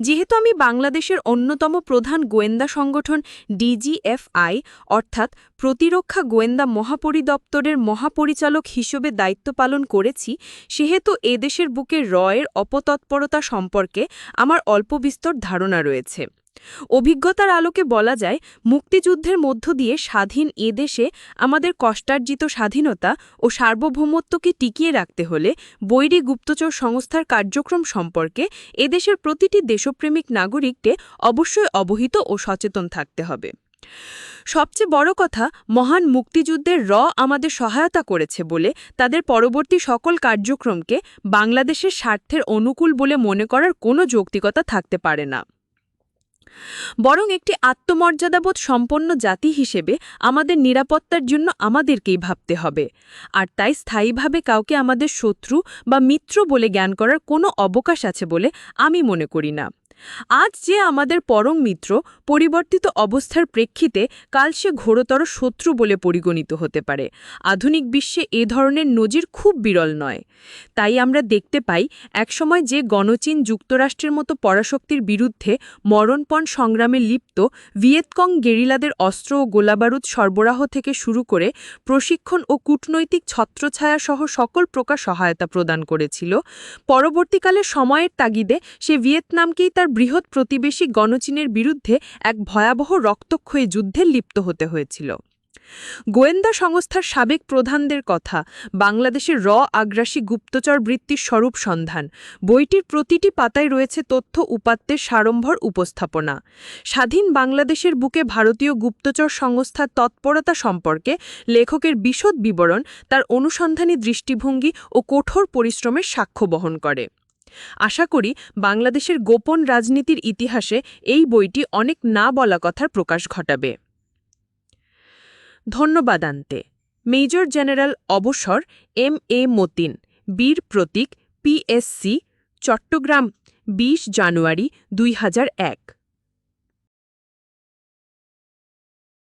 যেহেতু আমি বাংলাদেশের অন্যতম প্রধান গোয়েন্দা সংগঠন ডিজিএফআই, অর্থাৎ প্রতিরক্ষা গোয়েন্দা মহাপরিদপ্তরের মহাপরিচালক হিসেবে দায়িত্ব পালন করেছি, সেহেতু এদেশের বুকে রয়ের অপতৎপরতা সম্পর্কে আমার অল্প বিস্তর ধারণা রয়েছে। অভিজ্ঞতার আলোকে বলা যায়, মুক্তিযুদ্ধের মধ্য দিয়ে স্বাধীন এদেশে আমাদের কষ্টার্জিত স্বাধীনতা ও সার্বভৌমত্বকে টিকিয়ে রাখতে হলে বৈরী গুপ্তচর সংস্থার কার্যক্রম সম্পর্কে এদেশের প্রতিটি দেশপ্রেমিক নাগরিককে অবশ্যই অবহিত ও সচেতন থাকতে হবে। সবচেয়ে বড় কথা, মহান মুক্তিযুদ্ধের র আমাদের সহায়তা করেছে বলে তাদের পরবর্তী সকল কার্যক্রমকে বাংলাদেশের স্বার্থের অনুকূল বলে মনে করার কোনো যৌক্তিকতা থাকতে পারে না। বরং একটি আত্মমর্যাদাবোধ সম্পন্ন জাতি হিসেবে আমাদের নিরাপত্তার জন্য আমাদেরকেই ভাবতে হবে। আর তাই স্থায়ীভাবে কাউকে আমাদের শত্রু বা মিত্র বলে জ্ঞান করার কোনো অবকাশ আছে বলে আমি মনে করি না। আজ যে আমাদের পরম মিত্র পরিবর্তিত অবস্থার প্রেক্ষিতে কাল সে ঘোরতর শত্রু বলে পরিগণিত হতে পারে, আধুনিক বিশ্বে এ ধরনের নজির খুব বিরল নয়। তাই আমরা দেখতে পাই, একসময় যে গণচীন যুক্তরাষ্ট্রের মতো পরাশক্তির বিরুদ্ধে মরণপণ সংগ্রামে লিপ্ত ভিয়েতকং গেরিলাদের অস্ত্র ও গোলাবারুদ সরবরাহ থেকে শুরু করে প্রশিক্ষণ ও কূটনৈতিক ছত্রছায়া সহ সকল প্রকার সহায়তা প্রদান করেছিল, পরবর্তীকালে সময়ের তাগিদে সে ভিয়েতনামকেই তার বৃহৎ প্রতিবেশী গণচীনের বিরুদ্ধে এক ভয়াবহ রক্তক্ষয়ী যুদ্ধে লিপ্ত হতে হয়েছিল। গোয়েন্দা সংস্থার সাবেক প্রধানদের কথা, বাংলাদেশের র আগ্রাসী গুপ্তচর বৃত্তির স্বরূপ সন্ধান। বইটির প্রতিটি পাতায় রয়েছে তথ্য উপাত্তের সাড়ম্বর উপস্থাপনা। স্বাধীন বাংলাদেশের বুকে ভারতীয় গুপ্তচর সংস্থার তৎপরতা সম্পর্কে লেখকের বিশদ বিবরণ তার অনুসন্ধানী দৃষ্টিভঙ্গি ও কঠোর পরিশ্রমের সাক্ষ্য বহন করে। আশা করি বাংলাদেশের গোপন রাজনীতির ইতিহাসে এই বইটি অনেক না বলা কথার প্রকাশ ঘটাবে। ধন্যবাদান্তে। মেজর জেনারেল অবসর M A Matin, Bir Protik PSC Chittagong ২০ জানুয়ারি দুই হাজার এক।